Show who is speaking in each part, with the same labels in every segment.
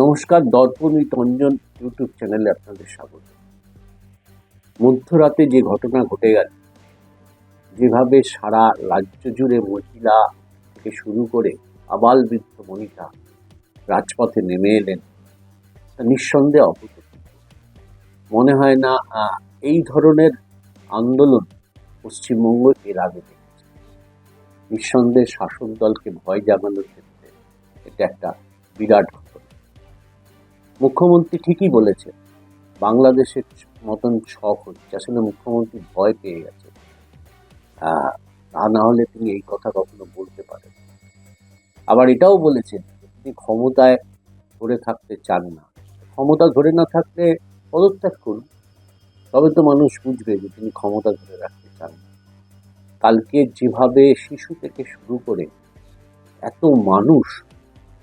Speaker 1: নমস্কার, দর্পণ অঞ্জন ইউটিউব চ্যানেলে আপনাদের স্বাগত। মধ্যরাতে যে ঘটনা ঘটে গেল, যেভাবে সারা রাজ্য জুড়ে মহিলা থেকে শুরু করে আবাল বৃদ্ধ মনিকা রাজপথে নেমে এলেন, তা নিঃসন্দেহে অভূতপূর্ব মনে হয় না এই ধরনের আন্দোলন পশ্চিমবঙ্গ এর আগে দেখেছে। নিঃসন্দেহে শাসক দলকে ভয় জাগানোর ক্ষেত্রে এটা একটা বিরাট ঘটনা মুখ্যমন্ত্রী ঠিকই বলেছেন বাংলাদেশের মতন শখ হচ্ছে আসলে মুখ্যমন্ত্রী ভয় পেয়ে গেছে তা না হলে তিনি এই কথা কখনো বলতে পারেন আবার এটাও বলেছেন তিনি ক্ষমতায় ধরে থাকতে চান না। ক্ষমতা ধরে না থাকলে পদত্যাগ করুন, তবে তো মানুষ বুঝবে যে তিনি ক্ষমতা ধরে রাখতে চান না। কালকে যেভাবে শিশু থেকে শুরু করে এত মানুষ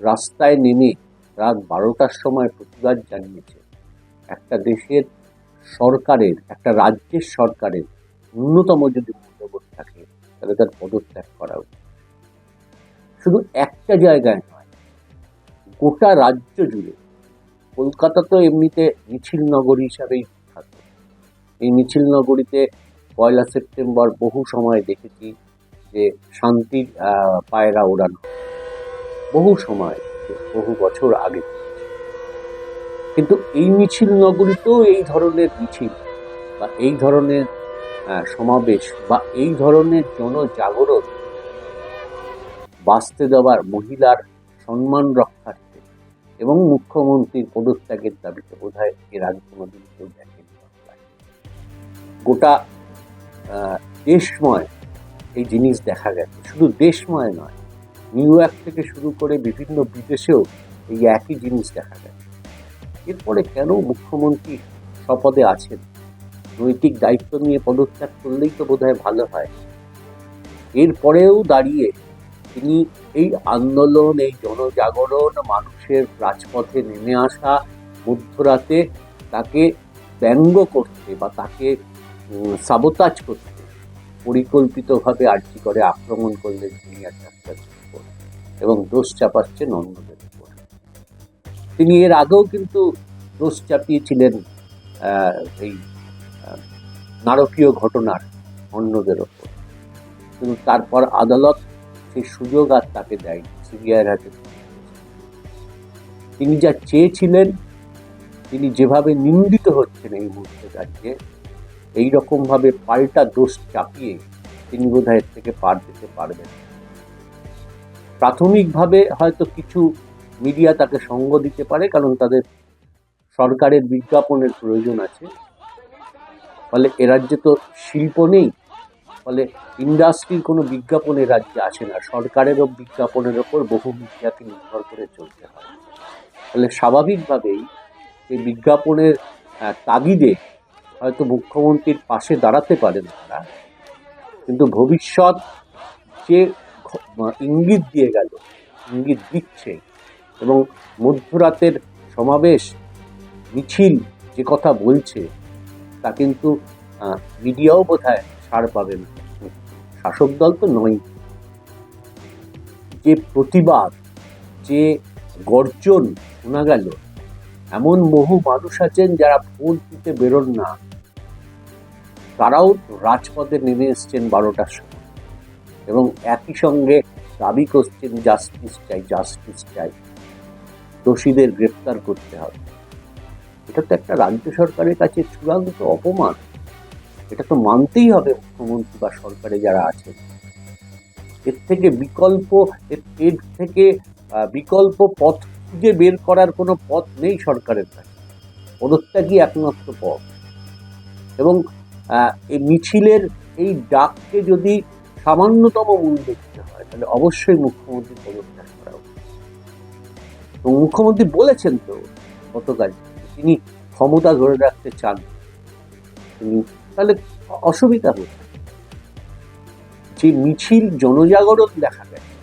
Speaker 1: রাস্তায় নেমে রাত বারোটার সময় প্রতিবাদ জানিয়েছে, একটা দেশের সরকারের, একটা রাজ্যের সরকারের ন্যূনতম যদি মূল্যবোধ থাকে, তাহলে তার পদত্যাগ করা উচিত। শুধু একটা জায়গায় নয়, গোটা রাজ্য জুড়ে, কলকাতা তো এমনিতে মিছিল নগরী হিসাবেই বিখ্যাত। এই মিছিল নগরীতে পয়লা সেপ্টেম্বর বহু সময় দেখেছি যে শান্তির পায়রা ওড়ানো। বহু সময় বহু বছর আগে। কিন্তু এই মিছিল নগরীতেও এই ধরনের মিছিল বা এই ধরনের সমাবেশ বা এই ধরনের জনজাগরণ বাঁচতে দেওয়ার মহিলার সম্মান রক্ষার্থে এবং মুখ্যমন্ত্রীর পদত্যাগের দাবিতে বোধ হয় এর আগে কোনোদিন কেউ দেখেনি গোটা দেশময় এই জিনিস দেখা গেছে। শুধু দেশময় নয় নিউ ইয়র্ক থেকে শুরু করে বিভিন্ন বিদেশেও এই একই জিনিস দেখা যায়। এরপরে কেন মুখ্যমন্ত্রী শপথে আছেন? নৈতিক দায়িত্ব নিয়ে পদত্যাগ করলেই তো বোধহয় ভালো হয়। এরপরেও দাঁড়িয়ে তিনি এই আন্দোলন, এই জনজাগরণ, মানুষের রাজপথে নেমে আসা, মধ্যরাতে তাকে ব্যঙ্গ করতে বা তাকে সাবতাজ করতে পরিকল্পিতভাবে আর্জি করে আক্রমণ করলেন ডাক্তারদের উপর এবং দোষ চাপাচ্ছেন অন্যদের উপর তিনি এর আগেও কিন্তু দোষ চাপিয়েছিলেন এই নারকীয় ঘটনার অন্যদের ওপর। কিন্তু তারপর আদালত সেই সুযোগ আর তাকে দেয়নি, সিবিআইয়ের হাতে তিনি যা চেয়েছিলেন, তিনি যেভাবে নিন্দিত হচ্ছেন এই মুহূর্তে দাঁড়িয়ে এইরকমভাবে পাল্টা দোষ চাপিয়ে তিনি বোধহয় এর থেকে পার দিতে পারবেন না। প্রাথমিকভাবে হয়তো কিছু মিডিয়া তাকে সঙ্গ দিতে পারে, কারণ তাদের সরকারের বিজ্ঞাপনের প্রয়োজন আছে। ফলে এ রাজ্যে তো শিল্প নেই, ফলে ইন্ডাস্ট্রির কোনো বিজ্ঞাপন রাজ্যে আসে না। সরকারেরও বিজ্ঞাপনের ওপর বহু মিডিয়াকে নির্ভর করে চলতে হয়। ফলে স্বাভাবিকভাবেই এই বিজ্ঞাপনের তাগিদে হয়তো মুখ্যমন্ত্রীর পাশে দাঁড়াতে পারেন তারা, কিন্তু ভবিষ্যৎ যে ইঙ্গিত দিয়ে গেল, ইঙ্গিত দিচ্ছে। এবং মধ্যরাতের সমাবেশ মিছিল যে কথা বলছে, তা কিন্তু মিডিয়াও বোধ হয় ছাড় পাবে না। শাসক দল তো নয়। যে প্রতিবাদ, যে গর্জন শোনা গেল, এমন বহু মানুষ আছেন যারা ভোট দিতে বেরোন না। তারাও রাজপথে নেমে এসছেন বারোটার সময়। এবং একই সঙ্গে দাবি করছেন জাস্টিস চাই জাস্টিস চাই। দোষীদের গ্রেপ্তার করতে হবে। এটা তো একটা রাজ্য সরকারের কাছে চূড়ান্ত অপমান। এটা তো মানতেই হবে মুখ্যমন্ত্রী বা সরকারে যারা আছেন। এর থেকে বিকল্প, এর- থেকে বিকল্প পথ খুঁজে বের করার কোনো পথ নেই সরকারের কাছে। পদত্যাগই একমাত্র পথ। এবং এই মিছিলের, এই ডাককে যদি সামান্যতম মূল্য দিতে হয়, তাহলে অবশ্যই মুখ্যমন্ত্রী পদত্যাগ করা উচিত। এবং মুখ্যমন্ত্রী বলেছেন তো গতকাল, তিনি ক্ষমতা ধরে রাখতে চান। তিনি, তাহলে অসুবিধা হচ্ছে যে মিছিল জনজাগরণ দেখা গেছে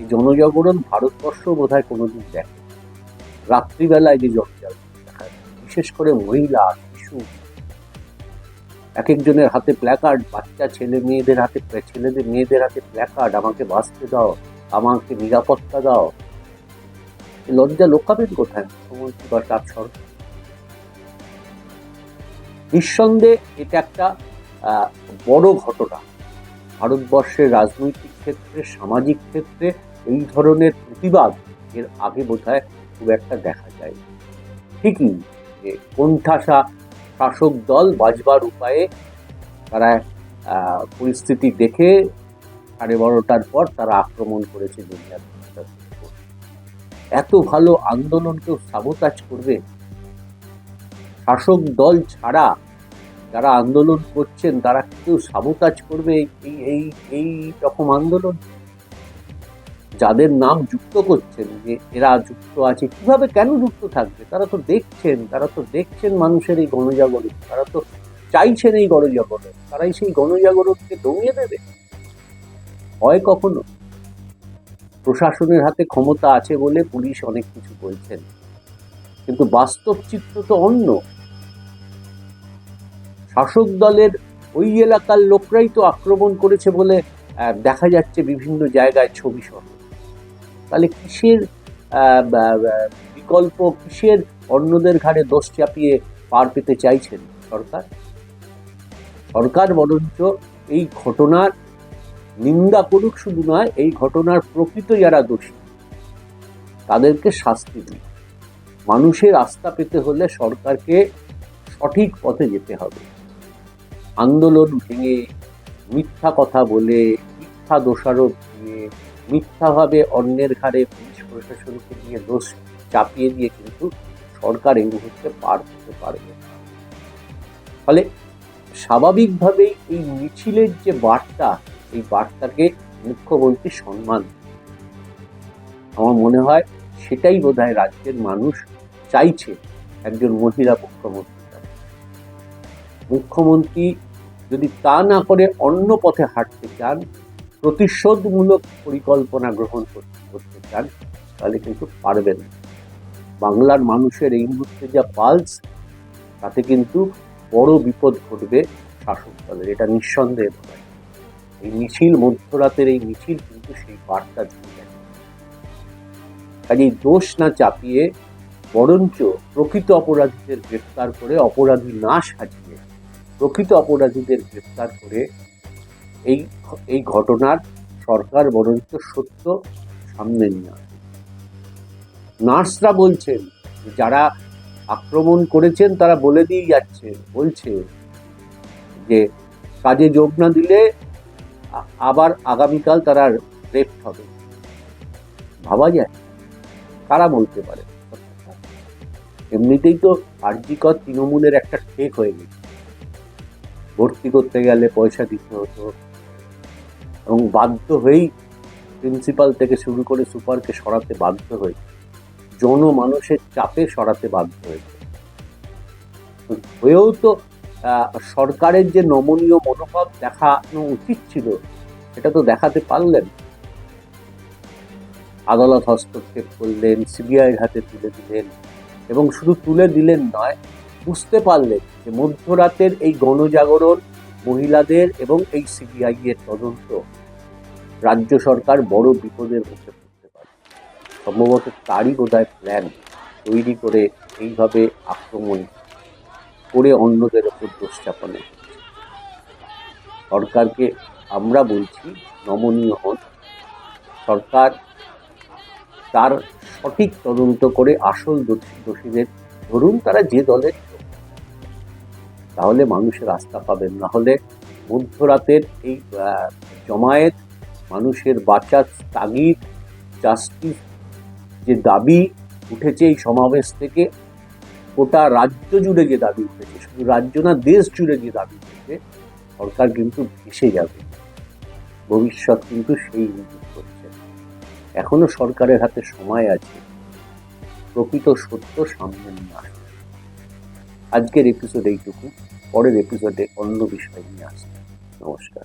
Speaker 1: এই জনজাগরণ ভারতবর্ষ বোধ হয় কোনোদিন দেখে রাত্রিবেলায় যে জনজাগরণ দেখা যায়, বিশেষ করে মহিলা, শিশু এক একজনের হাতে প্ল্যাকার্ড বাচ্চা, ছেলে, মেয়েদের হাতে, ছেলেদের, মেয়েদের হাতে প্ল্যাকার্ড আমাকে বাঁচতে দাও, আমাকে নিরাপত্তা দাও। লজ্জা লোকাবেন কোথায়? মুখ্যমন্ত্রী বা তার সরকার নিঃসন্দেহে এটা একটা বড় ঘটনা। ভারতবর্ষের রাজনৈতিক ক্ষেত্রে, সামাজিক ক্ষেত্রে এই ধরনের প্রতিবাদ এর আগে বোধহয় খুব একটা দেখা যায় ঠিকই যে কোণঠাসা শাসক দল বাজবার উপায়ে তারা পরিস্থিতি দেখে সাড়ে বারোটার পর তারা আক্রমণ করেছে দুনিয়ার এত ভালো আন্দোলন কেউ সাবোতাজ করবে? শাসক দল ছাড়া যারা আন্দোলন করছেন, তারা কেউ সাবোতাজ করবে এই এই এই রকম আন্দোলন? যাদের নাম যুক্ত করছেন, যে এরা যুক্ত আছে, কীভাবে কেন যুক্ত থাকবে? তারা তো দেখছেন, তারা তো দেখছেন মানুষের এই গণজাগরণ, তারা তো চাইছেন এই গণজাগরণ, তারাই সেই গণজাগরণকে দমিয়ে দেবে? হয় কখনো? প্রশাসনের হাতে ক্ষমতা আছে বলে পুলিশ অনেক কিছু বলছেন। কিন্তু বাস্তব চিত্র তো অন্য। শাসক দলের ওই এলাকার লোকরাই তো আক্রমণ করেছে বলে দেখা যাচ্ছে বিভিন্ন জায়গায় ছবি সহ। তাহলে কিসের বিকল্প কিসের অন্যদের ঘাড়ে দোষ চাপিয়ে পার পেতে চাইছেন সরকার? সরকার বরঞ্চ এই ঘটনার নিন্দা করুক শুধু নয়, এই ঘটনার প্রকৃত যারা দোষী, তাদেরকে শাস্তি দিক মানুষের আস্থা পেতে হলে সরকারকে সঠিক পথে যেতে হবে। আন্দোলন ভেঙে, মিথ্যা কথা বলে, মিথ্যা দোষারোপ দিয়ে মিথ্যাভাবে অন্যের ঘাড়ে পুলিশ প্রশাসনকে দিয়ে দোষ চাপিয়ে দিয়ে কিন্তু সরকার এই মুহূর্তে পার হতে পারবে ফলে স্বাভাবিকভাবেই এই মিছিলের যে বার্তা, এই বার্তাকে মুখ্যমন্ত্রী সম্মান আমার মনে হয় সেটাই বোধহয় রাজ্যের মানুষ চাইছে একজন মহিলা মুখ্যমন্ত্রী মুখ্যমন্ত্রী যদি তা না করে অন্য পথে হাঁটতে চান প্রতিশোধমূলক পরিকল্পনা গ্রহণ করতে চান, তাহলে কিন্তু পারবেন বাংলার মানুষের এই মুহূর্তে যা পালস, তাতে কিন্তু বড় বিপদ ঘটবে শাসক দলের, এটা নিঃসন্দেহে এই মিছিল, মধ্যরাতের এই মিছিল কিন্তু সেই বার্তা দিয়ে গেছে কাজেই দোষ না চাপিয়ে বরঞ্চ প্রকৃত অপরাধীদের গ্রেফতার করে, অপরাধী না সাজিয়ে প্রকৃত অপরাধীদের গ্রেফতার করে এই এই ঘটনার সরকার বরঞ্চ সত্য সামনে নিয়ে আসে। নার্সরা বলছেন, যারা আক্রমণ করেছেন তারা বলে দিয়ে যাচ্ছে, বলছে যে কাজে যোগ না দিলে আবার আগামীকাল তারা রেপ হবে। ভাবা যায়, কারা বলতে পারে? এমনিতেই তো আর্জিকর তৃণমূলের একটা ঠেক হয়ে গেছে। ভর্তি করতে গেলে পয়সা দিতে হতো এবং বাধ্য হয়েই প্রিন্সিপাল থেকে শুরু করে সুপারকে সরাতে বাধ্য হয়েছে জনমানুষের চাপে সরাতে বাধ্য হয়েছে হয়েও তো সরকারের যে নমনীয় মনোভাব দেখানো উচিত ছিল, সেটা তো দেখাতে পারলেন। আদালত হস্তক্ষেপ করলেন, সিবিআইয়ের হাতে তুলে দিলেন এবং শুধু তুলে দিলেন নয়, বুঝতে পারলেন যে মধ্যরাতের এই গণজাগরণ মহিলাদের এবং এই সিবিআই এর তদন্ত রাজ্য সরকার বড় বিপদের মুখে পড়তে পারে সম্ভবত তারই বোধহয় প্ল্যান তৈরি করে এইভাবে আক্রমণ করে অন্যদের ওপর দোষ চাপানো সরকারকে আমরা বলছি, নমনীয় হন সরকার তার সঠিক তদন্ত করে আসল দোষী দোষীদের, ধরুন তারা যে দলের। তাহলে মানুষের আস্থা পাবেন। না হলে মধ্যরাতের এই জমায়েত, মানুষের বাঁচার তাগিদ জাস্টিস যে দাবি উঠেছে এই সমাবেশ থেকে, গোটা রাজ্য জুড়ে যে দাবি উঠেছে, শুধু রাজ্য না, দেশ জুড়ে যে দাবি উঠেছে, সরকার কিন্তু ভেসে যাবে। ভবিষ্যৎ কিন্তু সেই ইঙ্গিত করছে এখনও সরকারের হাতে সময় আছে। প্রকৃত সত্য সামনে নিয়ে আসবে আজকের এপিসোড এইটুকু পরের এপিসোডে অন্য বিষয় নিয়ে আসবে নমস্কার।